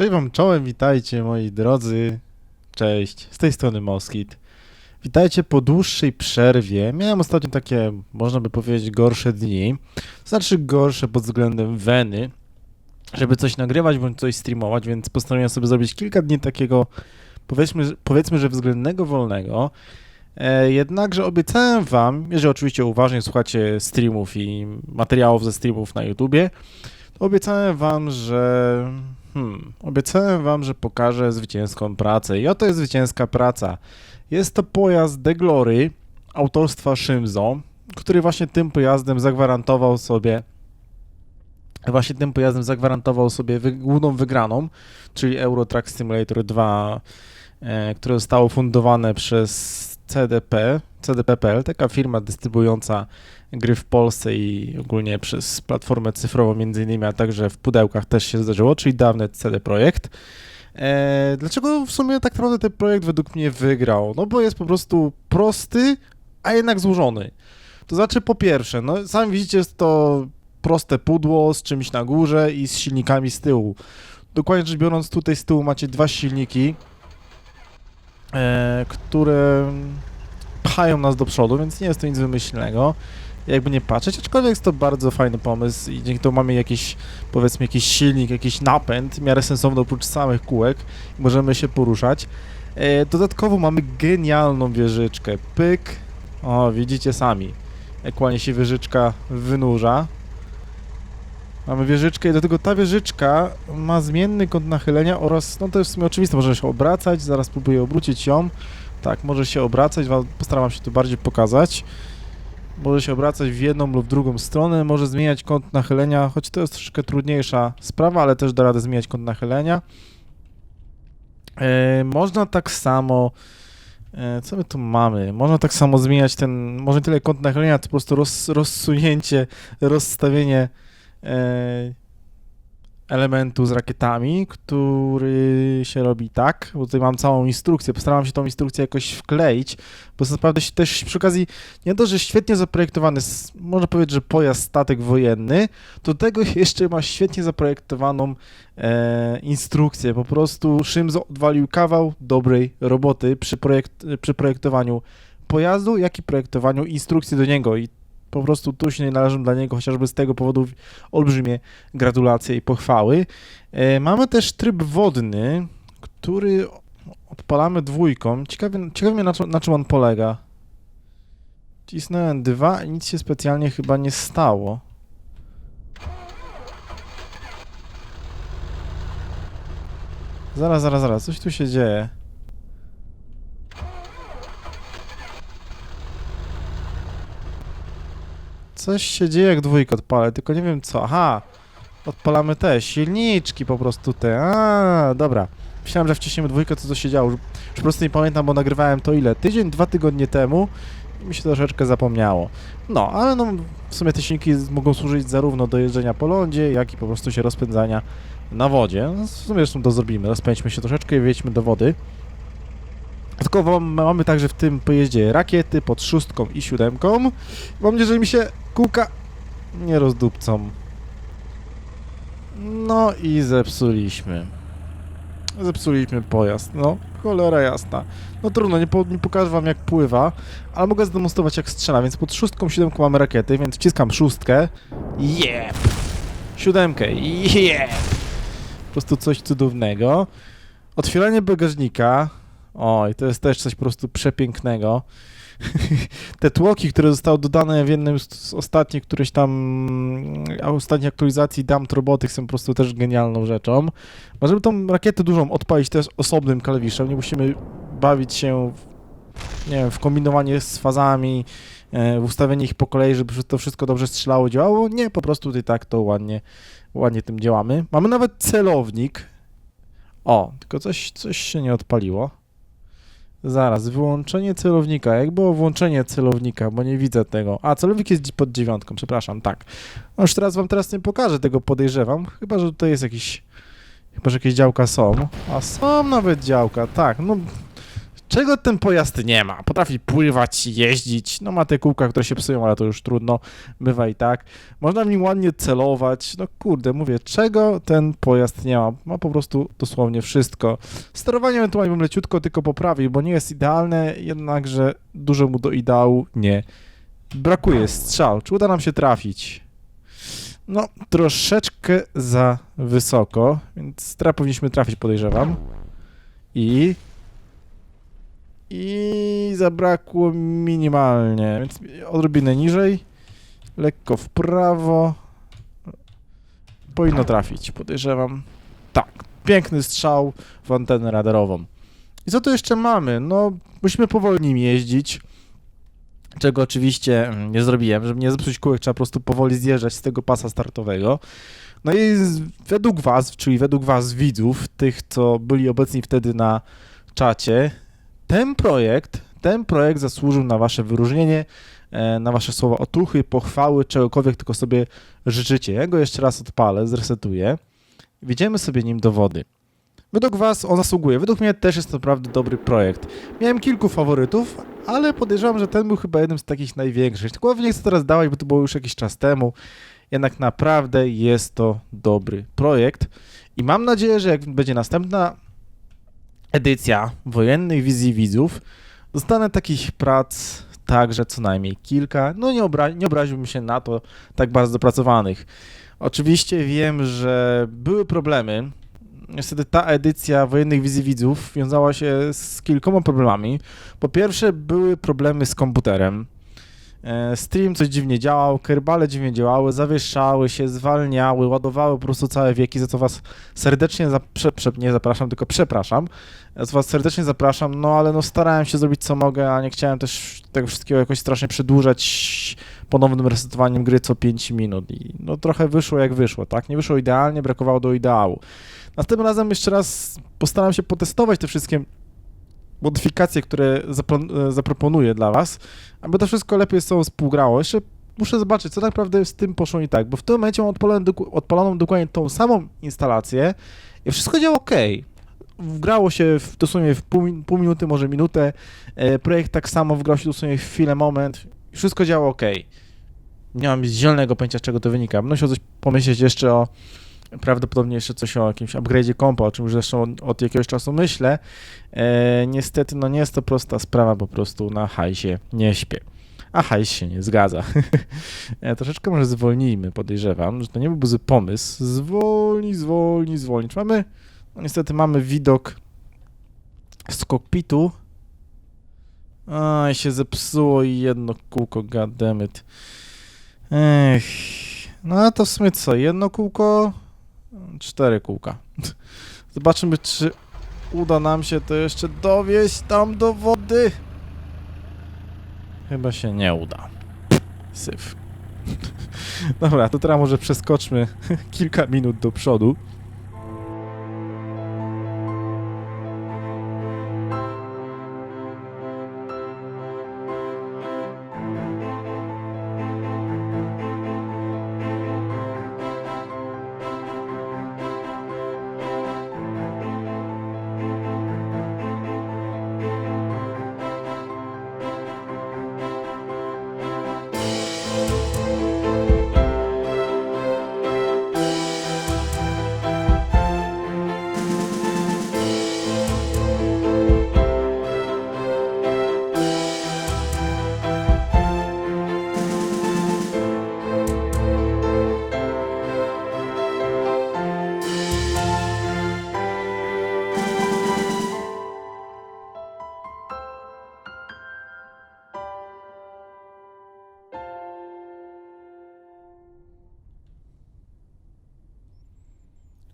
Cześć wam czołem, witajcie moi drodzy. Cześć, z tej strony Moskit. Witajcie po dłuższej przerwie. Miałem ostatnio takie, można by powiedzieć, gorsze dni. Znaczy gorsze pod względem weny, żeby coś nagrywać bądź coś streamować, więc postanowiłem sobie zrobić kilka dni takiego, powiedzmy, powiedzmy że względnego wolnego. E, jednakże obiecałem wam, jeżeli oczywiście uważnie słuchacie streamów i materiałów ze streamów na YouTubie, to obiecałem wam, że. Hmm, obiecałem wam, że pokażę zwycięską pracę. I oto jest zwycięska praca. Jest to pojazd The Glory autorstwa Shimzo, który właśnie tym pojazdem zagwarantował sobie. Właśnie tym pojazdem zagwarantował sobie wy, główną wygraną, czyli Euro Truck Simulator 2, e, które zostało fundowane przez CDP, CDP.pl, taka firma dystrybuująca gry w Polsce i ogólnie przez platformę cyfrową między innymi, a także w pudełkach też się zdarzyło, czyli dawny CD Projekt. E, dlaczego w sumie tak naprawdę ten projekt według mnie wygrał? No bo jest po prostu prosty, a jednak złożony. To znaczy po pierwsze, no sami widzicie jest to proste pudło z czymś na górze i z silnikami z tyłu. Dokładnie rzecz biorąc tutaj z tyłu macie dwa silniki, które pchają nas do przodu, więc nie jest to nic wymyślnego jakby nie patrzeć, aczkolwiek jest to bardzo fajny pomysł i dzięki temu mamy jakiś, powiedzmy, jakiś silnik, jakiś napęd, w miarę sensowny oprócz samych kółek możemy się poruszać. E, dodatkowo mamy genialną wieżyczkę. Pyk. O, widzicie sami. Jak ładnie się wieżyczka wynurza. Mamy wieżyczkę i do tego ta wieżyczka ma zmienny kąt nachylenia oraz, no to jest w sumie oczywiste, może się obracać, zaraz spróbuję obrócić ją. Tak, może się obracać, postaram się tu bardziej pokazać może się obracać w jedną lub drugą stronę, może zmieniać kąt nachylenia, choć to jest troszeczkę trudniejsza sprawa, ale też da radę zmieniać kąt nachylenia. E, można tak samo, e, co my tu mamy? Można tak samo zmieniać ten, może nie tyle kąt nachylenia, to po prostu roz, rozsunięcie, rozstawienie elementu z rakietami, który się robi tak, bo tutaj mam całą instrukcję, postaram się tą instrukcję jakoś wkleić, bo naprawdę się też przy okazji nie to, że świetnie zaprojektowany, można powiedzieć, że pojazd, statek wojenny, do tego jeszcze ma świetnie zaprojektowaną e, instrukcję. Po prostu Shimzo odwalił kawał dobrej roboty przy, projekt, przy projektowaniu pojazdu, jak i projektowaniu instrukcji do niego i po prostu tu się należą dla niego chociażby z tego powodu olbrzymie gratulacje i pochwały. E, mamy też tryb wodny, który odpalamy dwójką. Ciekawie, ciekawie mnie na, na czym on polega. Cisnąłem dwa i nic się specjalnie chyba nie stało. Zaraz, zaraz, zaraz, coś tu się dzieje. Coś się dzieje jak dwójkę odpalę, tylko nie wiem co. Aha, odpalamy te silniczki po prostu te. A, dobra. Myślałem, że wciśniemy dwójkę, co to się działo. Już po prostu nie pamiętam, bo nagrywałem to ile? Tydzień, dwa tygodnie temu i mi się troszeczkę zapomniało. No, ale no, w sumie te silniki mogą służyć zarówno do jeżdżenia po lądzie, jak i po prostu się rozpędzania na wodzie. No, w sumie zresztą to zrobimy. Rozpędźmy się troszeczkę i wjedźmy do wody. Tylko mamy także w tym pojeździe rakiety pod szóstką i siódemką. Mam nadzieję, że mi się kółka nie rozdupcą. No i zepsuliśmy. Zepsuliśmy pojazd, no, cholera jasna. No trudno, nie, po, nie pokażę wam jak pływa, ale mogę zdemonstrować jak strzela, więc pod szóstką, siódemką mamy rakiety, więc wciskam szóstkę. Jep! Siódemkę, jep! Po prostu coś cudownego. Otwieranie bagażnika. Oj, to jest też coś po prostu przepięknego. Te tłoki, które zostały dodane w jednym z, ostatnich któryś tam ostatniej aktualizacji Damp Robotics są po prostu też genialną rzeczą. Możemy tą rakietę dużą odpalić też osobnym klawiszem, nie musimy bawić się w, nie wiem, w kombinowanie z fazami, e, w ustawienie ich po kolei, żeby to wszystko dobrze strzelało, działało. Nie, po prostu tutaj tak to ładnie, ładnie tym działamy. Mamy nawet celownik. O, tylko coś, coś się nie odpaliło. Zaraz, wyłączenie celownika. Jak było włączenie celownika, bo nie widzę tego. A, celownik jest pod dziewiątką, przepraszam, tak. No już teraz wam teraz nie pokażę tego, podejrzewam. Chyba, że tutaj jest jakiś... Chyba, że jakieś działka są. A są nawet działka, tak, no... Czego ten pojazd nie ma? Potrafi pływać, jeździć, no ma te kółka, które się psują, ale to już trudno, bywa i tak. Można w nim ładnie celować, no kurde, mówię, czego ten pojazd nie ma? Ma po prostu dosłownie wszystko. Sterowanie ewentualnie bym leciutko tylko poprawił, bo nie jest idealne, jednakże dużo mu do ideału nie brakuje. Strzał, czy uda nam się trafić? No, troszeczkę za wysoko, więc teraz powinniśmy trafić, podejrzewam. I... I zabrakło minimalnie, więc odrobinę niżej, lekko w prawo. Powinno trafić, podejrzewam. Tak, piękny strzał w antenę radarową. I co tu jeszcze mamy? No, musimy powoli nim jeździć, czego oczywiście mm, nie zrobiłem. Żeby nie zepsuć kółek, trzeba po prostu powoli zjeżdżać z tego pasa startowego. No i według was, czyli według was widzów, tych, co byli obecni wtedy na czacie, ten projekt, ten projekt zasłużył na wasze wyróżnienie, e, na wasze słowa otuchy, pochwały, czegokolwiek tylko sobie życzycie. Ja go jeszcze raz odpalę, zresetuję. Wjedziemy sobie nim do wody. Według was on zasługuje. Według mnie też jest to naprawdę dobry projekt. Miałem kilku faworytów, ale podejrzewam, że ten był chyba jednym z takich największych. Tylko nie chcę teraz dawać, bo to było już jakiś czas temu. Jednak naprawdę jest to dobry projekt. I mam nadzieję, że jak będzie następna edycja wojennych wizji widzów, dostanę takich prac także co najmniej kilka. No nie, obra- nie obraziłbym się na to tak bardzo dopracowanych. Oczywiście wiem, że były problemy. Niestety ta edycja wojennych wizji widzów wiązała się z kilkoma problemami. Po pierwsze były problemy z komputerem. E, Stream coś dziwnie działał, kerbale dziwnie działały, zawieszały się, zwalniały, ładowały po prostu całe wieki, za co was serdecznie, zap- prze, nie zapraszam, tylko przepraszam, za was serdecznie zapraszam, no ale no starałem się zrobić co mogę, a nie chciałem też tego wszystkiego jakoś strasznie przedłużać ponownym resetowaniem gry co 5 minut i no trochę wyszło jak wyszło, tak? Nie wyszło idealnie, brakowało do ideału. Następnym razem jeszcze raz postaram się potestować te wszystkie modyfikacje, które e, zaproponuję dla was, aby to wszystko lepiej z sobą współgrało. Jeszcze muszę zobaczyć, co tak naprawdę z tym poszło nie tak, bo w tym momencie mam odpaloną, dokładnie tą samą instalację i wszystko działa ok. Wgrało się w, dosłownie w pół, pół minuty, może minutę. E, projekt tak samo wgrał się dosłownie w chwilę, moment. I wszystko działa ok. Nie mam zielonego pojęcia, z czego to wynika. Musiał coś pomyśleć jeszcze o prawdopodobnie jeszcze coś o jakimś upgrade'zie kompa, o czym już zresztą od, od jakiegoś czasu myślę. E, niestety, no nie jest to prosta sprawa, po prostu na hajsie nie śpię. A hajs się nie zgadza. e, troszeczkę może zwolnijmy, podejrzewam, że to nie byłby pomysł. Zwolnij, zwolnij, zwolnij. Czy mamy, no niestety mamy widok z kokpitu. Aj, się zepsuło i jedno kółko, goddammit. Ech, no to w sumie co, jedno kółko, cztery kółka. Zobaczymy, czy uda nam się to jeszcze dowieść tam do wody. Chyba się nie uda. Syf. Dobra, to teraz może przeskoczmy kilka minut do przodu.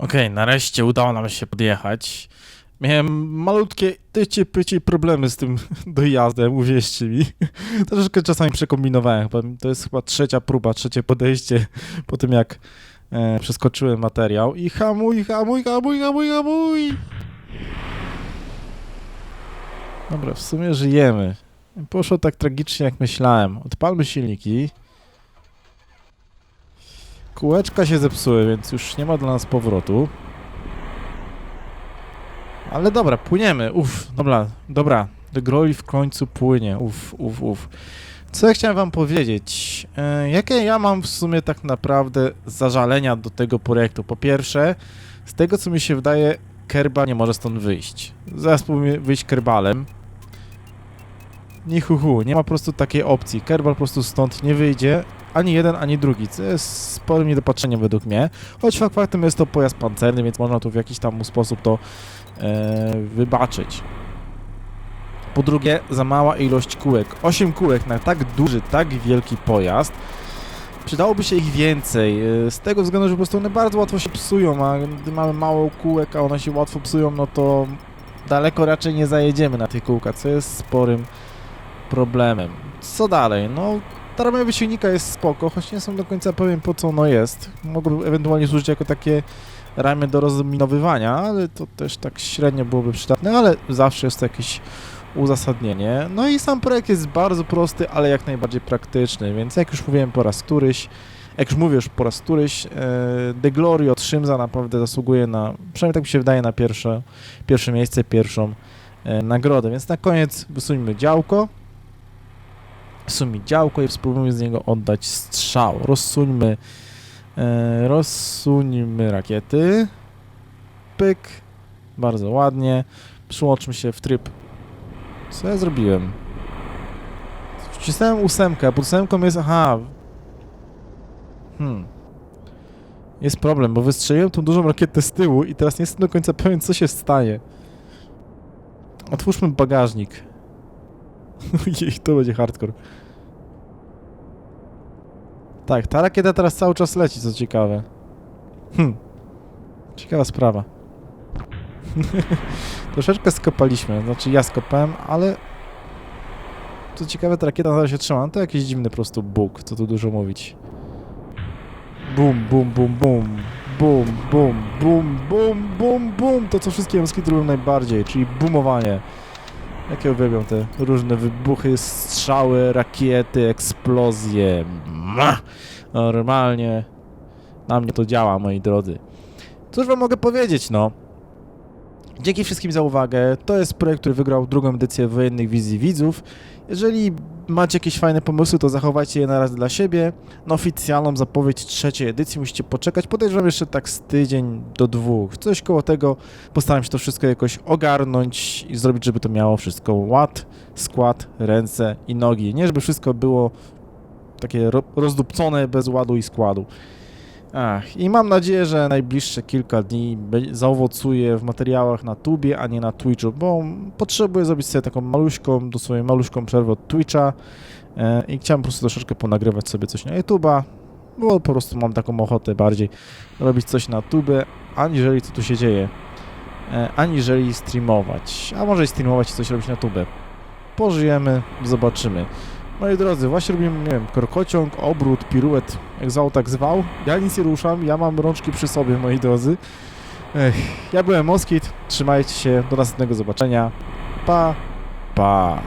Okej, nareszcie udało nam się podjechać. Miałem malutkie tycie pycie problemy z tym dojazdem, uwierzcie mi. Troszeczkę czasami przekombinowałem. To jest chyba trzecia próba, trzecie podejście po tym jak e, przeskoczyłem materiał. I hamuj, hamuj, hamuj, hamuj, hamuj! Dobra, w sumie żyjemy. Poszło tak tragicznie jak myślałem. Odpalmy silniki. Kółeczka się zepsuły, więc już nie ma dla nas powrotu. Ale dobra, płyniemy. Uff, dobra, dobra. The Glory w końcu płynie. Uf, uf, uf. Co ja chciałem wam powiedzieć? E, jakie ja mam w sumie tak naprawdę zażalenia do tego projektu? Po pierwsze, z tego co mi się wydaje, Kerbal nie może stąd wyjść. Spróbujmy wyjść Kerbalem. Nie hu, hu, nie ma po prostu takiej opcji. Kerbal po prostu stąd nie wyjdzie, ani jeden, ani drugi, co jest sporym niedopatrzeniem według mnie. Choć fakt faktem jest to pojazd pancerny, więc można tu w jakiś tam sposób to e, wybaczyć. Po drugie, za mała ilość kółek. 8 kółek na tak duży, tak wielki pojazd. Przydałoby się ich więcej, e, z tego względu, że po prostu one bardzo łatwo się psują, a gdy mamy mało kółek, a one się łatwo psują, no to daleko raczej nie zajedziemy na tych kółkach, co jest sporym problemem. Co dalej? No, ta rama wysilnika jest spoko, choć nie jestem do końca pewien po co ono jest. Mogłoby ewentualnie służyć jako takie ramię do rozminowywania, ale to też tak średnio byłoby przydatne, ale zawsze jest to jakieś uzasadnienie. No i sam projekt jest bardzo prosty, ale jak najbardziej praktyczny, więc jak już mówiłem po raz któryś, jak już mówię już po raz któryś, e, The Glory od Szymza naprawdę zasługuje na, przynajmniej tak mi się wydaje, na pierwsze, pierwsze miejsce, pierwszą e, nagrodę, więc na koniec wysuńmy działko, wysuńmy działko i spróbujmy z niego oddać strzał. Rozsuńmy e, rozsuńmy rakiety, pyk, bardzo ładnie, przyłączmy się w tryb co ja zrobiłem? Wcisnąłem ósemkę, pod ósemką jest... Aha. Hmm. Jest problem, bo wystrzeliłem tą dużą rakietę z tyłu i teraz nie jestem do końca pewien, co się stanie. Otwórzmy bagażnik. Jej, to będzie hardcore. Tak, ta rakieta teraz cały czas leci, co ciekawe. Hm. Ciekawa sprawa. Troszeczkę skopaliśmy, znaczy ja skopałem, ale... Co ciekawe, ta rakieta nadal się trzyma. No to jakiś dziwny po prostu bóg, co tu dużo mówić. Bum, bum, bum, bum. Bum, bum, bum, bum, bum, bum. To co wszystkie skitrzyłem najbardziej, czyli bumowanie. Jakie uwielbiam te różne wybuchy, strzały, rakiety, eksplozje. Ma! Normalnie na mnie to działa, moi drodzy. Cóż wam mogę powiedzieć, no. Dzięki wszystkim za uwagę. To jest projekt, który wygrał drugą edycję wojennych wizji widzów. Jeżeli macie jakieś fajne pomysły, to zachowajcie je na raz dla siebie. Na oficjalną zapowiedź trzeciej edycji musicie poczekać. Podejrzewam jeszcze tak z tydzień do dwóch. Coś koło tego. Postaram się to wszystko jakoś ogarnąć i zrobić, żeby to miało wszystko ład, skład, ręce i nogi. Nie, żeby wszystko było takie ro rozdupcone bez ładu i składu. Ach, i mam nadzieję, że najbliższe kilka dni zaowocuje w materiałach na tubie, a nie na Twitchu, bo potrzebuję zrobić sobie taką maluśką, dosłownie maluśką przerwę od Twitcha e, i chciałem po prostu troszeczkę ponagrywać sobie coś na YouTube'a, bo po prostu mam taką ochotę bardziej robić coś na tubie, aniżeli co tu się dzieje, e, aniżeli streamować, a może streamować i coś robić na tubie. Pożyjemy, zobaczymy. Moi drodzy, właśnie robimy, nie wiem, korkociąg, obrót, piruet, jak zwał, tak zwał. Ja nic nie ruszam, ja mam rączki przy sobie, moi drodzy. Ech, ja byłem Moskit, trzymajcie się, do następnego zobaczenia. Pa, pa.